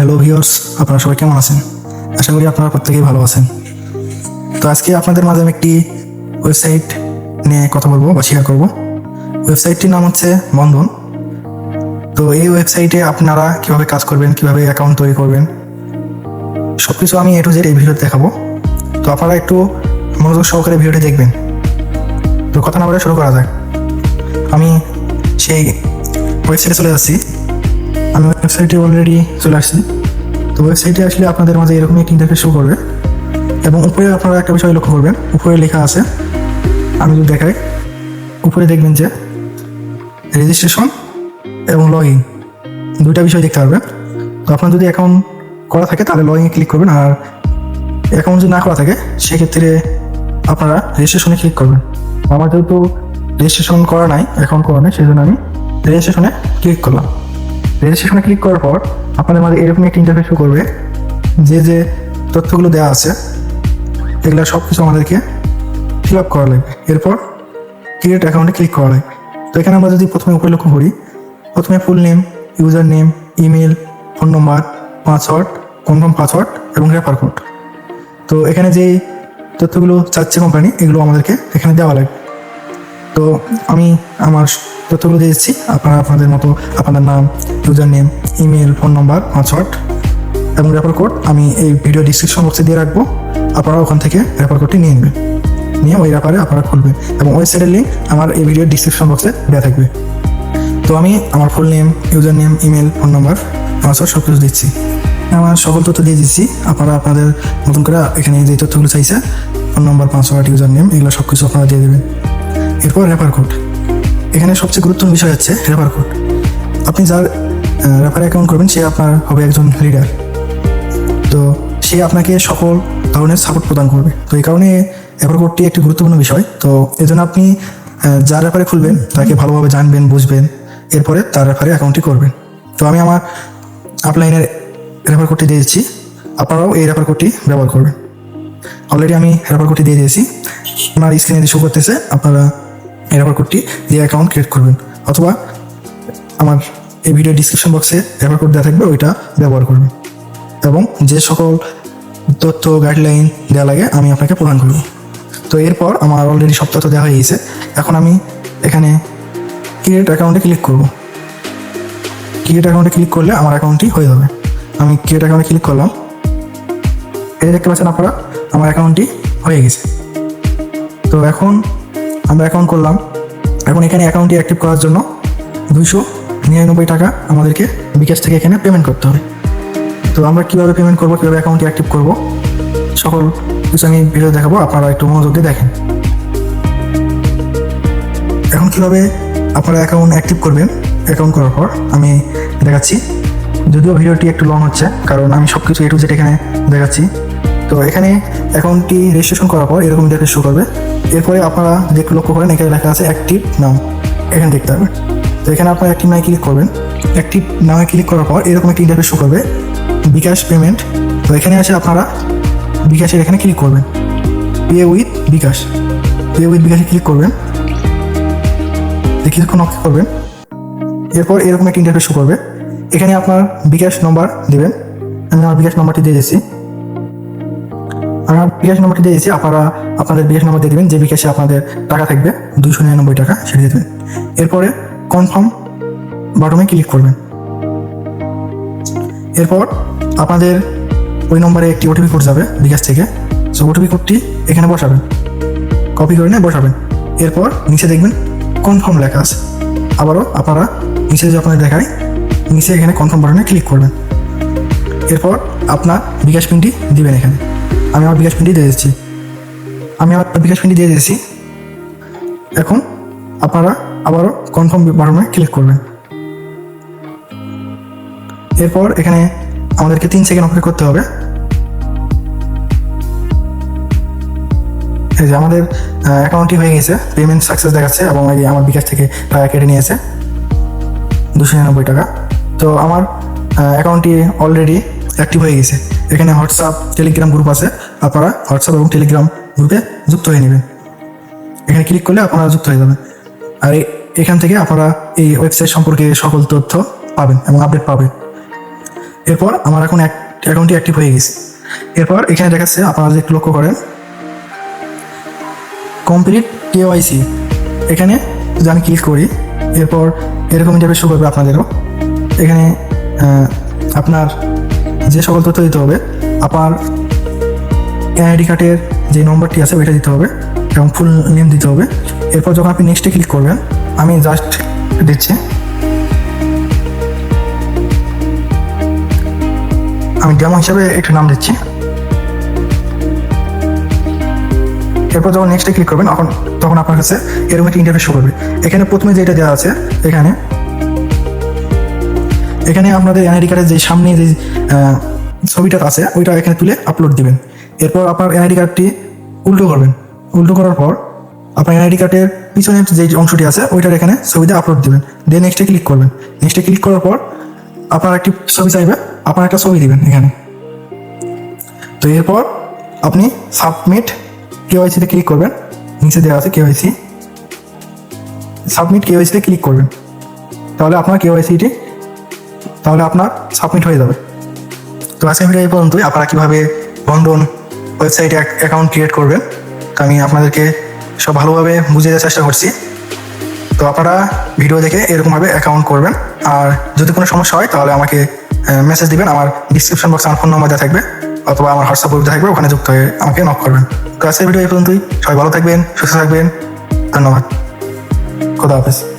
Hello viewers আপনারা সবাই কেমন আছেন? আশা করি আপনারা প্রত্যেকেই ভালো আছেন। তো আজকে আপনাদের মাঝে আমি একটি ওয়েবসাইট নিয়ে কথা বলব বা শেয়ার করব। ওয়েবসাইটটির নাম হচ্ছে বন্ধন। তো এই ওয়েবসাইটে আপনারা কীভাবে কাজ করবেন, কীভাবে অ্যাকাউন্ট তৈরি করবেন সব কিছু আমি এ টু জেড এই ভিডিওতে দেখাবো। তো আপনারা একটু মনোযোগ সহকারে ভিডিওটি দেখবেন। তো কথা না বলে শুরু করা যাক। আমি সেই ওয়েবসাইটে চলে যাচ্ছি। ওয়েবসাইটে অলরেডি চলে আসছি। তো ওয়েবসাইটে আসলে আপনাদের মাঝে এরকম একটি ইন্টারফেস শো করবে এবং উপরে আপনারা একটা বিষয় লক্ষ্য করবেন, উপরে লেখা আছে, আমি যদি দেখাই, উপরে দেখবেন যে রেজিস্ট্রেশন এবং লগ ইন দুইটা বিষয় দেখতে পারবেন। তো আপনার যদি অ্যাকাউন্ট করা থাকে, তাহলে লগ ইনে ক্লিক করবেন আর অ্যাকাউন্ট যদি না করা থাকে, সেক্ষেত্রে আপনারা রেজিস্ট্রেশনে ক্লিক করবেন। আমার যেহেতু রেজিস্ট্রেশন করা নাই অ্যাকাউন্ট করা নাই সেই জন্য আমি রেজিস্ট্রেশনে ক্লিক করলাম। রেজিস্ট্রেশনে ক্লিক করার পর আপনাদের মাঝে এরকম একটা ইন্টারফেস করবে, যে যে তথ্যগুলো দেওয়া আছে, এগুলো সব কিছু আমাদেরকে ফিল আপ করা লাগবে। এরপর ক্রিয়েট অ্যাকাউন্টে ক্লিক করা লাগবে। তো এখানে আমরা যদি প্রথমে উপরে লক্ষ্য করি, প্রথমে full name user name email phone number password confirm password এবং রেফার কোড তো এখানে যেই তথ্যগুলো চাচ্ছে কোম্পানি এগুলো আমাদেরকে এখানে দেওয়া লাগবে। তো আমি আমার তথ্যগুলো দিয়ে দিচ্ছি আপনারা আপনাদের মতো আপনাদের নাম user name email, phone number, password এবং রেফার কোড আমি এই ভিডিও ডিসক্রিপশন বক্সে দিয়ে রাখব। আপনারা ওখান থেকে রেফার কোডটি নিয়ে নেবেন। নিয়ে ওই রেফারে আপনারা খুলবেন এবং ওয়েবসাইটের লিঙ্ক আমার এই ভিডিও ডিসক্রিপশন বক্সে দেওয়া থাকবে। তো আমি আমার full name user name email phone number password সব কিছু দিচ্ছি। আমার সকল তথ্য দিয়ে দিচ্ছি। আপনারা আপনাদের নতুন করে এখানে যে তথ্যগুলো চাইছে phone number password user name এগুলো সব কিছু আপনারা দিয়ে দেবেন। এরপর রেফার কোড এখানে সবচেয়ে গুরুত্বপূর্ণ বিষয় হচ্ছে রেফার কোড আপনি যার রেফার অ্যাকাউন্ট করবেন, সে আপনার হবে একজন লিডার তো সে আপনাকে সকল ধরনের সাপোর্ট প্রদান করবে। তো এই কারণে রেফার কোডটি একটি গুরুত্বপূর্ণ বিষয়। তো এই জন্য আপনি যার রেফারে খুলবেন, তাকে ভালোভাবে জানবেন, বুঝবেন, এরপরে তার রেফারে অ্যাকাউন্টটি করবেন। তো আমি আমার আপলাইনের রেফার কোডটি দিয়ে দিচ্ছি। আপনারাও এই রেফার কোডটি ব্যবহার করবেন। অলরেডি আমি রেফার কোডটি দিয়ে দিয়েছি। আপনার স্ক্রিনে শো করতেছে, আপনারা এই কোডটি দিয়ে অ্যাকাউন্ট ক্রিয়েট করবেন অথবা আমার এই ভিডিও ডিসক্রিপশন বক্সে রেফার কোড দেওয়া থাকবে, ওইটা ব্যবহার করবেন। এবং যে সকল তথ্য গাইডলাইন দেওয়া লাগে, আমি আপনাকে প্রদান করব। তো এরপর আমার অলরেডি সব তথ্য দেওয়া হয়ে গেছে। এখন আমি এখানে ক্রিয়েট অ্যাকাউন্টে ক্লিক করব। ক্রিয়েট অ্যাকাউন্টে ক্লিক করলে আমার অ্যাকাউন্টটি হয়ে যাবে। আমি ক্রিয়েট অ্যাকাউন্টে ক্লিক করলাম। এই দেখতে পাচ্ছেন আপনারা, আমার অ্যাকাউন্টটি হয়ে গেছে। তো এখন আমরা অ্যাকাউন্ট করলাম। এখন এখানে অ্যাকাউন্টটি অ্যাক্টিভ করার জন্য দুইশো নিরানব্বই টাকা আমাদেরকে বিকাশ থেকে এখানে পেমেন্ট করতে হবে। তো আমরা কীভাবে পেমেন্ট করব, কীভাবে অ্যাকাউন্টটি অ্যাক্টিভ করব, সকল কিছু আমি ভিডিও দেখাবো, আপনারা একটু মনোযোগ দিয়ে দেখেন। এখন কীভাবে আপনারা অ্যাকাউন্ট অ্যাক্টিভ করবেন অ্যাকাউন্ট করার পর আমি দেখাচ্ছি। যদিও ভিডিওটি একটু লং হচ্ছে, কারণ আমি সব কিছু এ টু জেড এখানে দেখাচ্ছি। তো এখানে অ্যাকাউন্টটি রেজিস্ট্রেশন করার পর এরকম ইন্টারফেস শো করবে। এরপরে আপনারা যে লক্ষ্য করেন, এখানে লেখা আছে অ্যাক্টিভ নাম। এখানে দেখতে হবে। তো এখানে আপনারা অ্যাক্টিভ নামে ক্লিক করবেন। অ্যাক্টিভ নামে ক্লিক করার পর এরকম একটি ইন্টারফেস শো করবে, বিকাশ পেমেন্ট তো এখানে আসে আপনারা বিকাশের এখানে ক্লিক করবেন। Pay with bKash. Pay with বিকাশে ক্লিক করবেন। কিছুক্ষণ অপেক্ষা করবেন। এরপর এরকম একটা ইন্টারফেস শো করবে। এখানে আপনার বিকাশ নম্বর দেবেন। আমি আমার বিকাশ নম্বরটি দিয়ে দিচ্ছি। আমার বিকাশ নম্বরটি দিয়ে দিচ্ছি। আপনারা আপনাদের বিকাশ নম্বর দিয়ে দেবেন। যে বিকাশে আপনাদের টাকা থাকবে দুশো নিরানব্বই টাকা, সেটা দিয়ে দেবেন। এরপরে কনফার্ম বাটনে ক্লিক করবেন। এরপর আপনাদের ওই নম্বরে একটি ওটিপি কোড যাবে বিকাশ থেকে। সো ওটিপি কোডটি এখানে বসাবেন। কপি করে নিয়ে বসাবেন। এরপর নিচে দেখবেন কনফার্ম লেখা আছে। আবারও আপনারা নিচে যে আপনাদের দেখায় নিচে এখানে কনফার্ম বাটনে ক্লিক করবেন। এরপর আপনার বিকাশ পিনটি দিবেন এখানে। আমি আমার বিকাশ পিনটি দিয়ে দিচ্ছি আমি আমার বিকাশ পিনটি দিয়ে দিয়েছি। এখন আপনারা আবারও কনফার্ম বাটনে ক্লিক করবেন। এরপর এখানে আমাদেরকে তিন সেকেন্ড অপেক্ষা করতে হবে। এই যে আমাদের অ্যাকাউন্টটি হয়ে গেছে পেমেন্ট সাকসেস দেখাচ্ছে এবং এই আমার বিকাশ থেকে টাকা কেটে নিয়েছে, দুশো নিরানব্বই টাকা। তো আমার অ্যাকাউন্টটি অলরেডি অ্যাক্টিভ হয়ে গেছে। এখানে হোয়াটসঅ্যাপ, টেলিগ্রাম গ্রুপ আছে। আপনারা হোয়াটসঅ্যাপ এবং টেলিগ্রাম গ্রুপে যুক্ত হয়ে নেবেন। এখানে ক্লিক করলে আপনারা যুক্ত হয়ে যাবেন। আর এখান থেকে আপনারা এই ওয়েবসাইট সম্পর্কে সকল তথ্য পাবেন এবং আপডেট পাবেন। এরপর আমার এখন অ্যাকাউন্টটি অ্যাক্টিভ হয়ে গেছে। এরপর এখানে দেখাচ্ছে আপনারা যদি একটু লক্ষ্য করেন কমপ্লিট কেওয়াইসি এখানে যদি আমি ক্লিক করি, এরপর এরকম ইন্টারভিউ শো করবে আপনাদেরও। এখানে আপনার যে সকল তথ্য দিতে হবে আপনার এনআইডি কার্ডের যে নম্বরটি আছে ওইটা দিতে হবে এবং ফুল নেম দিতে হবে। এরপর যখন আপনি নেক্সটে ক্লিক করবেন, আমি জাস্ট দিচ্ছি। আমি ডেমো হিসাবে একটা নাম দিচ্ছি। এরপর যখন নেক্সটে ক্লিক করবেন তখন তখন আপনার কাছে এরকম একটা ইন্টারফেস শো করবে। এখানে প্রথমে যেটা দেওয়া আছে, এখানে এখানে আপনাদের এনআইডি কার্ডের যে সামনে যে ছবিটা আছে, ওইটা এখানে তুলে আপলোড দিবেন। এরপর আপনার এনআইডি কার্ডটি উল্টো করবেন। উল্টো করার পর আপনার এনআইডি কার্ডের পিছনের যে অংশটি আছে, ওইটার এখানে ছবিতে আপলোড দিবেন। দিয়ে নেক্সটে ক্লিক করবেন। নেক্সটে ক্লিক করার পর আপনার একটি ছবি চাইবে, আপনার একটা ছবি দিবেন এখানে। তো এরপর আপনি সাবমিট কেওয়াইসিতে ক্লিক করবেন। নিচে দেওয়া আছে কেওয়াইসি সাবমিট কেওয়াইসিতে ক্লিক করবেন। তাহলে আপনার কেওয়াইসিটি তাহলে আপনার সাবমিট হয়ে যাবে। তো আজকে ভিডিও এই পর্যন্তই। আপনারা কীভাবে বন্ধন ওয়েবসাইটে অ্যাকাউন্ট ক্রিয়েট করবেন, তো আমি আপনাদেরকে সব ভালোভাবে বুঝিয়ে দেওয়ার চেষ্টা করছি। তো আপনারা ভিডিও দেখে এরকমভাবে অ্যাকাউন্ট করবেন। আর যদি কোনো সমস্যা হয়, তাহলে আমাকে মেসেজ দিবেন। আমার ডিসক্রিপশন বক্সে আমার ফোন নাম্বার দেওয়া থাকবে, অথবা আমার হোয়াটসঅ্যাপ গ্রুপ থাকবে, ওখানে যুক্ত হয়ে আমাকে নক করবেন। তো আজকের ভিডিও এই পর্যন্তই। সবাই ভালো থাকবেন, সুস্থ থাকবেন। ধন্যবাদ। খোদা হাফেজ।